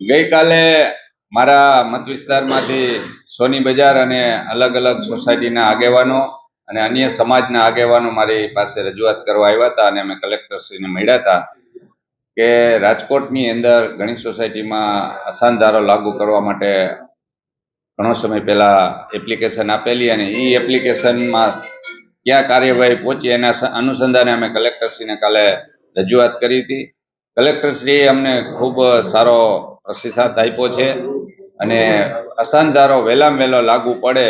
ગઈકાલે મારા મત વિસ્તારમાંથી સોની બજાર અને અલગ અલગ સોસાયટીના આગેવાનો અને અન્ય સમાજના આગેવાનો મારી પાસે રજૂઆત કરવા આવ્યા હતા અને અમે કલેક્ટરશ્રીને મળ્યા હતા કે રાજકોટની અંદર ઘણી સોસાયટીમાં અસાનધારો લાગુ કરવા માટે ઘણો સમય પહેલાં એપ્લિકેશન આપેલી અને એ એપ્લિકેશનમાં ક્યાં કાર્યવાહી પહોંચી એના અનુસંધાને અમે કલેક્ટરશ્રીને કાલે રજૂઆત કરી હતી. કલેક્ટરશ્રીએ અમને ખૂબ સારો પ્રતિસાદ આપ્યો છે અને અસાનધારો વહેલામાં વહેલો લાગુ પડે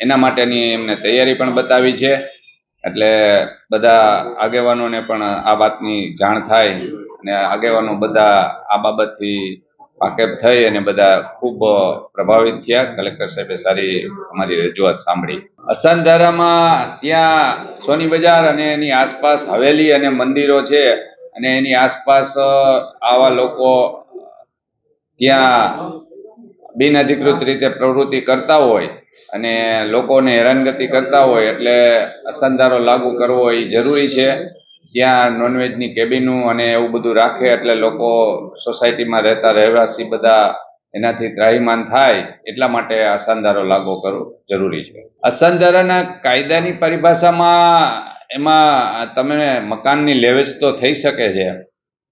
એના માટેની એમને તૈયારી પણ બતાવી છે. એટલે બધા આગેવાનોને પણ આ વાતની જાણ થાય અને આગેવાનો બધા આ બાબતથી વાકેફ થઈ અને બધા ખૂબ પ્રભાવિત થયા. કલેક્ટર સાહેબે સારી અમારી રજૂઆત સાંભળી. અસાનધારામાં ત્યાં સોની બજાર અને એની આસપાસ હવેલી અને મંદિરો છે અને એની આસપાસ આવા લોકો ત્યાં બિનઅધિકૃત રીતે પ્રવૃત્તિ કરતા હોય અને લોકોને હેરાનગતિ કરતા હોય એટલે અસંધારો લાગુ કરવો એ જરૂરી છે. ત્યાં નોનવેજની કેબિનું અને એવું બધું રાખે એટલે લોકો સોસાયટીમાં રહેતા રહેવાસી બધા એનાથી ત્રાહીમાન થાય એટલા માટે અસંધારો લાગુ કરવો જરૂરી છે. અસંધારાના કાયદાની પરિભાષામાં એમાં તમે મકાનની લેવેજ તો થઈ શકે છે,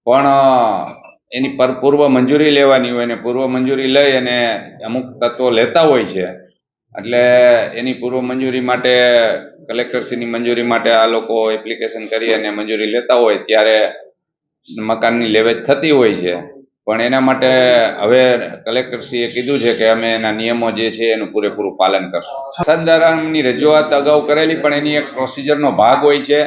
પણ એની પર પૂર્વ મંજૂરી લેવાની હોય ને પૂર્વ મંજૂરી લઈ અને અમુક તત્વો લેતા હોય છે. એટલે એની પૂર્વ મંજૂરી માટે કલેક્ટરશ્રીની મંજૂરી માટે આ લોકો એપ્લિકેશન કરી અને મંજૂરી લેતા હોય ત્યારે મકાનની લેવેચ થતી હોય છે. પણ એના માટે હવે કલેક્ટરશ્રીએ કીધું છે કે અમે એના નિયમો જે છે એનું પૂરેપૂરું પાલન કરશું. સંધારણની રજૂઆત અગાઉ કરેલી, પણ એની એક પ્રોસિજરનો ભાગ હોય છે.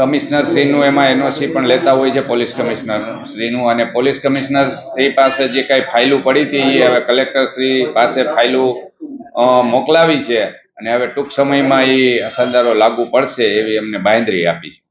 કમિશનર શ્રીનું એમાં એનઓસી પણ લેતા હોય છે પોલીસ કમિશનર. શ્રીનું અને પોલીસ કમિશનર શ્રી પાસે જે કાંઈ ફાઇલું પડી હતી એ હવે કલેક્ટર શ્રી પાસે ફાઇલું મોકલાવી છે. અને હવે ટૂંક સમયમાં એ અસરદારો લાગુ પડશે એવી અમને બાંયધરી આપી છે.